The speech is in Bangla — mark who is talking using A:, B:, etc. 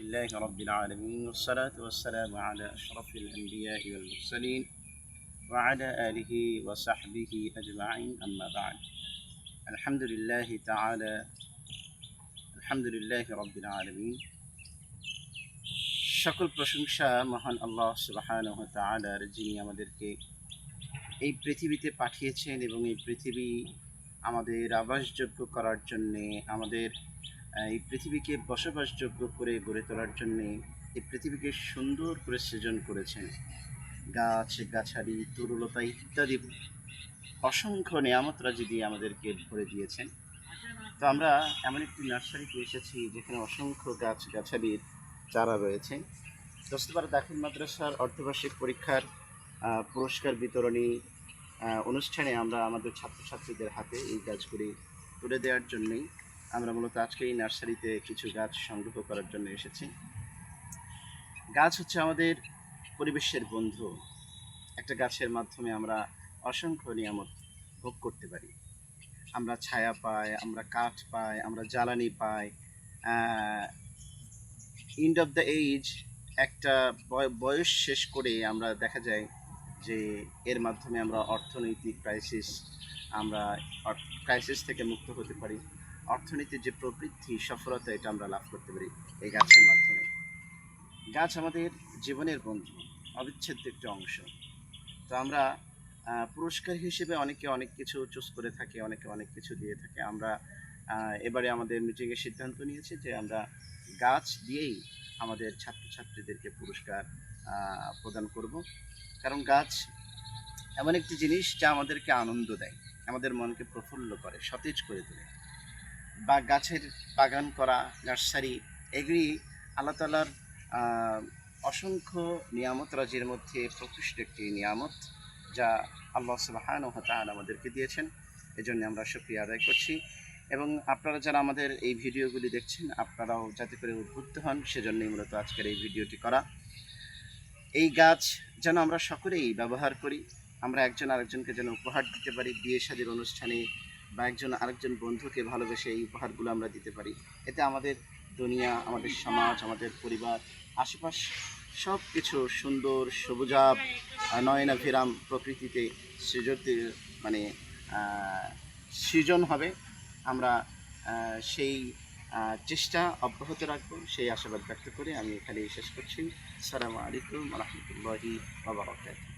A: لله رب العالمين والصلاة والسلام على أشرف الأنبياء والمرسلين وعلى آله وصحبه أجمعين أما بعد الحمد لله تعالى الحمد لله رب العالمين সকল প্রশংসা মহান আল্লাহ সুবাহানহ তাআলার যিনি আমাদেরকে এই পৃথিবীতে পাঠিয়েছেন এবং এই পৃথিবী আমাদের আবাসযোগ্য করার জন্যে আমাদের আহ, এই পৃথিবীকে বসবাসযোগ্য করে গড়ে তোলার জন্যে এই পৃথিবীকে সুন্দর করে সৃজন করেছেন। গাছ, গাছালি, তরুলতা ইত্যাদি অসংখ্য নিয়ামতরাজি দিয়ে আমাদেরকে ভরে দিয়েছেন। তো আমরা এমন একটি নার্সারিতে এসেছি যেখানে অসংখ্য গাছ, গাছালির চারা রয়েছে। দোস্তবার, দাখিল মাদ্রাসার অর্ধবার্ষিক পরীক্ষার পুরস্কার বিতরণী অনুষ্ঠানে আমরা আমাদের ছাত্রছাত্রীদের হাতে এই গাছগুলি তুলে দেওয়ার জন্যই আমরা মূলত আজকে এই নার্সারিতে কিছু গাছ সংগ্রহ করার জন্য এসেছি। গাছ হচ্ছে আমাদের পরিবেশের বন্ধু। একটা গাছের মাধ্যমে আমরা অসংখ্য নিয়ামত ভোগ করতে পারি। আমরা ছায়া পাই, আমরা কাঠ পাই, আমরা জ্বালানি পাই। এন্ড অফ দ্য এইজ একটা বয়- বয়স শেষ করে আমরা দেখা যায় যে এর মাধ্যমে আমরা অর্থনৈতিক ক্রাইসিস আমরা ক্রাইসিস থেকে মুক্ত হতে পারি। অর্থনীতির যে প্রবৃদ্ধি, সফলতা, এটা আমরা লাভ করতে পারি এই গাছের মাধ্যমে। গাছ আমাদের জীবনের বন্ধু, অবিচ্ছেদ্য একটি অংশ। তো আমরা পুরস্কার হিসেবে অনেকে অনেক কিছু চুজ করে থাকে, অনেকে অনেক কিছু দিয়ে থাকে। আমরা এবারে আমাদের মিটিংয়ে সিদ্ধান্ত নিয়েছি যে আমরা গাছ দিয়েই আমাদের ছাত্রছাত্রীদেরকে পুরস্কার প্রদান করব। কারণ গাছ এমন একটি জিনিস যা আমাদেরকে আনন্দ দেয়, আমাদের মনকে প্রফুল্ল করে, সতেজ করে তোলে। বা গাছের বাগান করা, নার্সারি, এগুলি আল্লাহ তালার অসংখ্য নিয়ামত রাজির মধ্যে প্রকৃষ্ট একটি নিয়ামত যা আল্লাহ সুবাহান তাআলা আমাদেরকে দিয়েছেন। এজন্য আমরা শুক্রিয়া আদায় করছি। এবং আপনারা যারা আমাদের এই ভিডিওগুলি দেখছেন, আপনারাও যাতে করে উদ্বুদ্ধ হন, সেজন্যই মূলত আজকের এই ভিডিওটি করা। এই গাছ যেন আমরা সকলেই ব্যবহার করি, আমরা একজন আরেকজনকে যেন উপহার দিতে পারি বিয়ে শাদীর অনুষ্ঠানে বা একজন আরেকজন বন্ধুকে ভালোবেসে এই উপহারগুলো আমরা দিতে পারি। এতে আমাদের দুনিয়া, আমাদের সমাজ, আমাদের পরিবার, আশেপাশ সব কিছু সুন্দর সবুজাব নয়নাভিরাম প্রকৃতিতে সৃজতে মানে সৃজন হবে। আমরা সেই চেষ্টা অব্যাহত রাখব, সেই আশাবাদ ব্যক্ত করে আমি এখানেই শেষ করছি। আসসালামু আলাইকুম রহমতুল্লাহি বাবরকাত